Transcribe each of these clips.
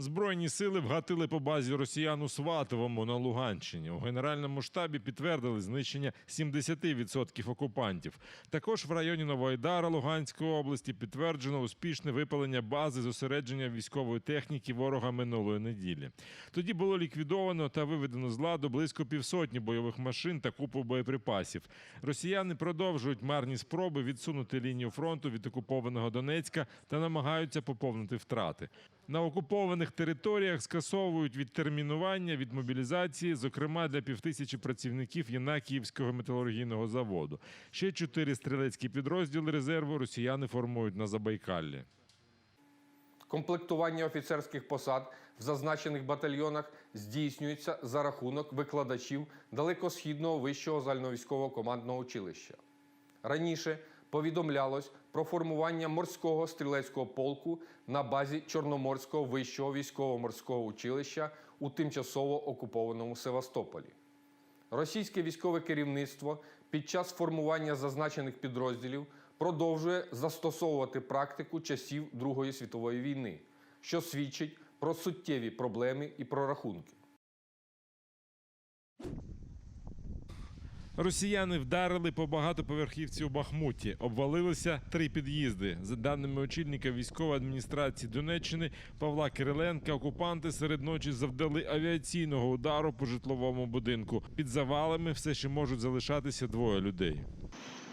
Збройні сили вгатили по базі росіян у Сватовому на Луганщині. У генеральному штабі підтвердили знищення 70% окупантів. Також в районі Новоайдара Луганської області підтверджено успішне випалення бази зосередження військової техніки ворога минулої неділі. Тоді було ліквідовано та виведено з ладу близько півсотні бойових машин та купу боєприпасів. Росіяни продовжують марні спроби відсунути лінію фронту від окупованого Донецька та намагаються поповнити втрати. На окупованих територіях скасовують відтермінування від мобілізації, зокрема для півтисячі працівників Єнакіївського металургійного заводу. Ще чотири стрілецькі підрозділи резерву росіяни формують на Забайкаллі. Комплектування офіцерських посад в зазначених батальйонах здійснюється за рахунок викладачів далекосхідного вищого загальновійськового командного училища. Раніше повідомлялось про формування морського стрілецького полку на базі Чорноморського вищого військово-морського училища у тимчасово окупованому Севастополі. Російське військове керівництво під час формування зазначених підрозділів продовжує застосовувати практику часів Другої світової війни, що свідчить про суттєві проблеми і прорахунки. Росіяни вдарили по багатоповерхівці у Бахмуті. Обвалилися три під'їзди. За даними очільника військової адміністрації Донеччини Павла Кириленка, окупанти серед ночі завдали авіаційного удару по житловому будинку. Під завалами все ще можуть залишатися двоє людей.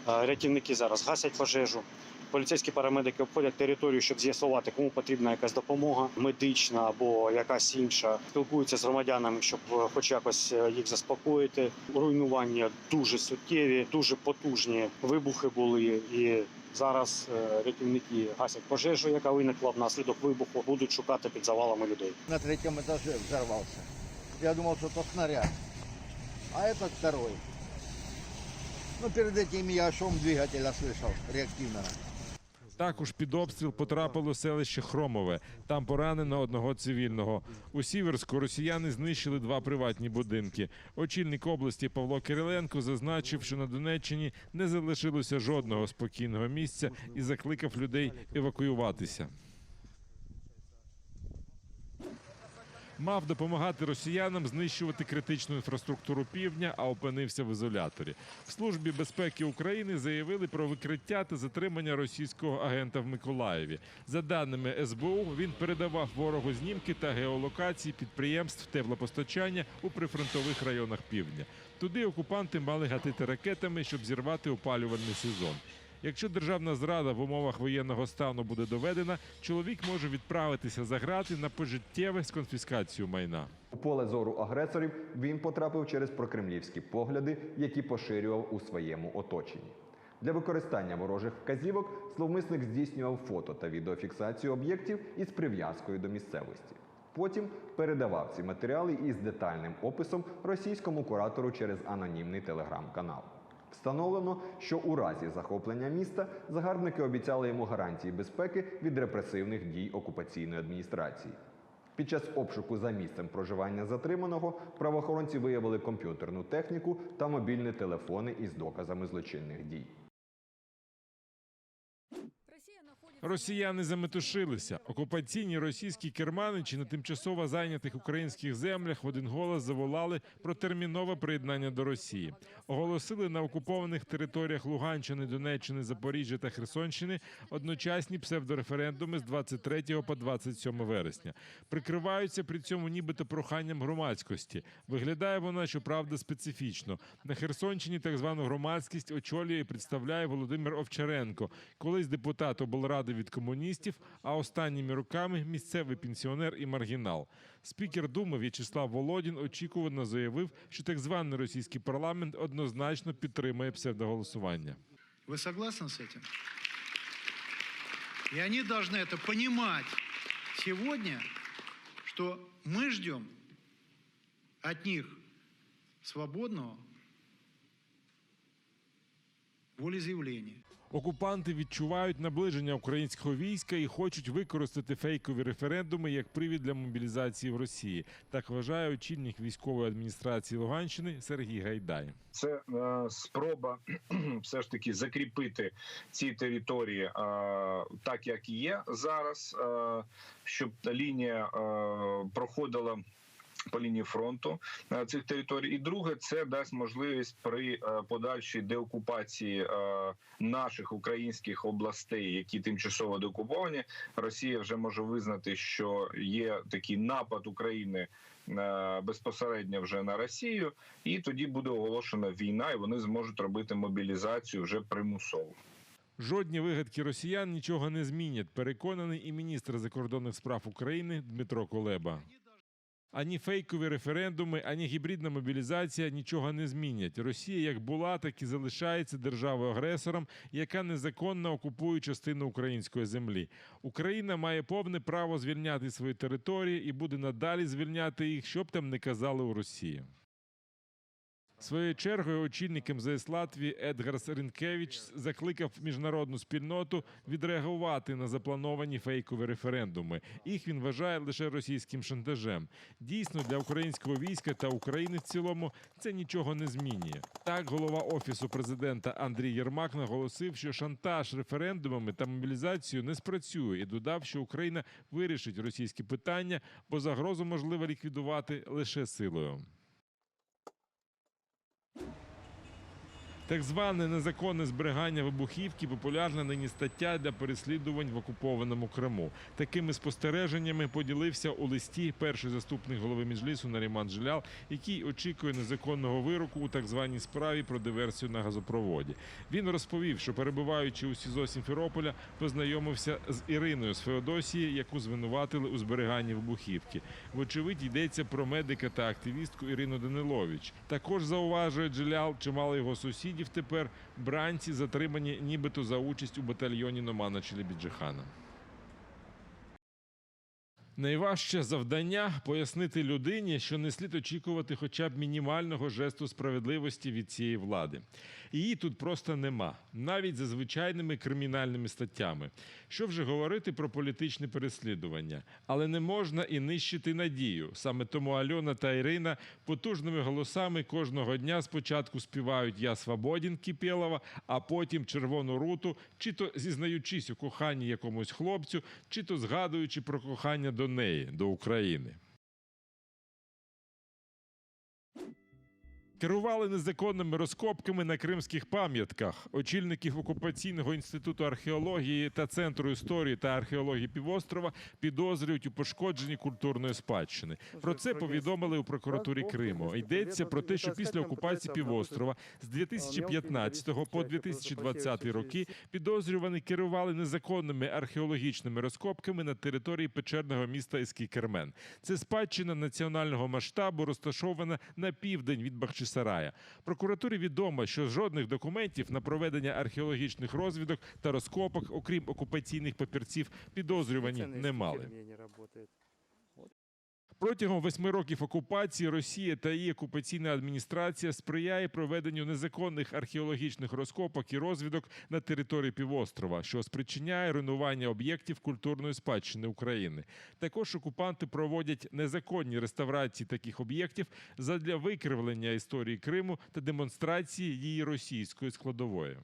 Е, Рятівники зараз гасять пожежу. Поліцейські парамедики обходять територію, щоб з'ясувати, кому потрібна якась допомога медична або якась інша. Спілкуються з громадянами, щоб е, хоч якось е, їх заспокоїти. Руйнування дуже суттєві, дуже потужні вибухи були. І зараз е, рятівники гасять пожежу, яка виникла внаслідок вибуху. Будуть шукати під завалами людей. на третьем этаже взорвался. Я думал, что это снаряд. А этот второй. Ну, перед этим я шум двигателя слышал, реактивного. Також під обстріл потрапило селище Хромове. Там поранено одного цивільного. У Сіверську росіяни знищили два приватні будинки. Очільник області Павло Кириленко зазначив, що на Донеччині не залишилося жодного спокійного місця і закликав людей евакуюватися. Мав допомагати росіянам знищувати критичну інфраструктуру півдня, а опинився в ізоляторі. В службі безпеки України заявили про викриття та затримання російського агента в Миколаєві. За даними СБУ, він передавав ворогу знімки та геолокації підприємств теплопостачання у прифронтових районах півдня. Туди окупанти мали гатити ракетами, щоб зірвати опалювальний сезон. Якщо державна зрада в умовах воєнного стану буде доведена, чоловік може відправитися за грати на пожиттєве з конфіскацією майна. У поле зору агресорів він потрапив через прокремлівські погляди, які поширював у своєму оточенні. Для використання ворожих вказівок зловмисник здійснював фото та відеофіксацію об'єктів із прив'язкою до місцевості. Потім передавав ці матеріали із детальним описом російському куратору через анонімний телеграм-канал. Встановлено, що у разі захоплення міста загарбники обіцяли йому гарантії безпеки від репресивних дій окупаційної адміністрації. Під час обшуку за місцем проживання затриманого правоохоронці виявили комп'ютерну техніку та мобільні телефони із доказами злочинних дій. Росіяни заметушилися. Окупаційні російські керманичі на тимчасово зайнятих українських землях в один голос заволали про термінове приєднання до Росії. Оголосили на окупованих територіях Луганщини, Донеччини, Запоріжжя та Херсонщини одночасні псевдореферендуми з 23 по 27 вересня. Прикриваються при цьому нібито проханням громадськості. Виглядає вона, щоправда, специфічно. На Херсонщині так звану громадськість очолює і представляє Володимир Овчаренко, колись депутат облради від комуністів, а останніми роками місцевий пенсіонер і маргінал. Спікер Думи В'ячеслав Володін очікувано заявив, що так званий російський парламент однозначно підтримує псевдоголосування. Вы согласны с этим? И они должны это понимать сегодня, что мы ждем от них свободного волеизъявления. Окупанти відчувають наближення українського війська і хочуть використати фейкові референдуми як привід для мобілізації в Росії. Так вважає очільник військової адміністрації Луганщини Сергій Гайдай. це е, спроба все ж таки закріпити ці території е, так, як є зараз, е, щоб лінія е, проходила. По лінії фронту е, цих територій, і друге, це дасть можливість при е, подальшій деокупації е, наших українських областей, які тимчасово деокуповані. Росія вже може визнати, що є такий напад України безпосередньо вже на Росію, і тоді буде оголошена війна, і вони зможуть робити мобілізацію вже примусово. Жодні вигадки росіян нічого не змінять. Переконаний і міністр закордонних справ України Дмитро Колеба. Ані фейкові референдуми, ані гібридна мобілізація нічого не змінять. Росія як була, так і залишається державою агресором, яка незаконно окупує частину української землі. Україна має повне право звільняти свої території і буде надалі звільняти їх, щоб там не казали у Росії. Своєю чергою очільник МЗС Латвії Едгарс Рінкевич закликав міжнародну спільноту відреагувати на заплановані фейкові референдуми. Їх він вважає лише російським шантажем. Дійсно, для українського війська та України в цілому це нічого не змінює. Так, голова офісу президента Андрій Єрмак наголосив, що шантаж референдумами та мобілізацією не спрацює і додав, що Україна вирішить російські питання, бо загрозу можливо ліквідувати лише силою. Так зване незаконне зберігання вибухівки популярна нині стаття для переслідувань в окупованому Криму. Такими спостереженнями поділився у листі перший заступник голови Міжлісу Наріман Жилял, який очікує незаконного вироку у так званій справі про диверсію на газопроводі. Він розповів, що перебуваючи у СІЗО Сімферополя, познайомився з Іриною з Феодосії, яку звинуватили у зберіганні вибухівки. Вочевидь, йдеться про медика та активістку Ірину Данилович. Також зауважує Джилял, чимало його сусідів тепер бранці затримані нібито за участь у батальйоні Номана Челебіджихана. Найважче завдання пояснити людині, що не слід очікувати хоча б мінімального жесту справедливості від цієї влади. Її тут просто нема, навіть за звичайними кримінальними статтями. Що вже говорити про політичне переслідування, але не можна і нищити надію. Саме тому Альона та Ірина потужними голосами кожного дня спочатку співають Я свободен Кіпєлова, а потім червону руту, чи то зізнаючись у коханні якомусь хлопцю, чи то згадуючи про кохання до неї, до України. Керували незаконними розкопками на кримських пам'ятках. Очільників окупаційного інституту археології та центру історії та археології півострова підозрюють у пошкодженні культурної спадщини. Про це повідомили у прокуратурі Криму. Йдеться про те, що після окупації півострова з 2015 по 2020 роки підозрювані керували незаконними археологічними розкопками на території печерного міста Іскій-Кермен. Це спадщина національного масштабу, розташована на південь від Бахчисарая. Прокуратурі відомо, що жодних документів на проведення археологічних розвідок та розкопок, окрім окупаційних папірців, підозрювані не мали. Протягом восьми років окупації Росія та її окупаційна адміністрація сприяє проведенню незаконних археологічних розкопок і розвідок на території півострова, що спричиняє руйнування об'єктів культурної спадщини України. Також окупанти проводять незаконні реставрації таких об'єктів задля викривлення історії Криму та демонстрації її російської складової.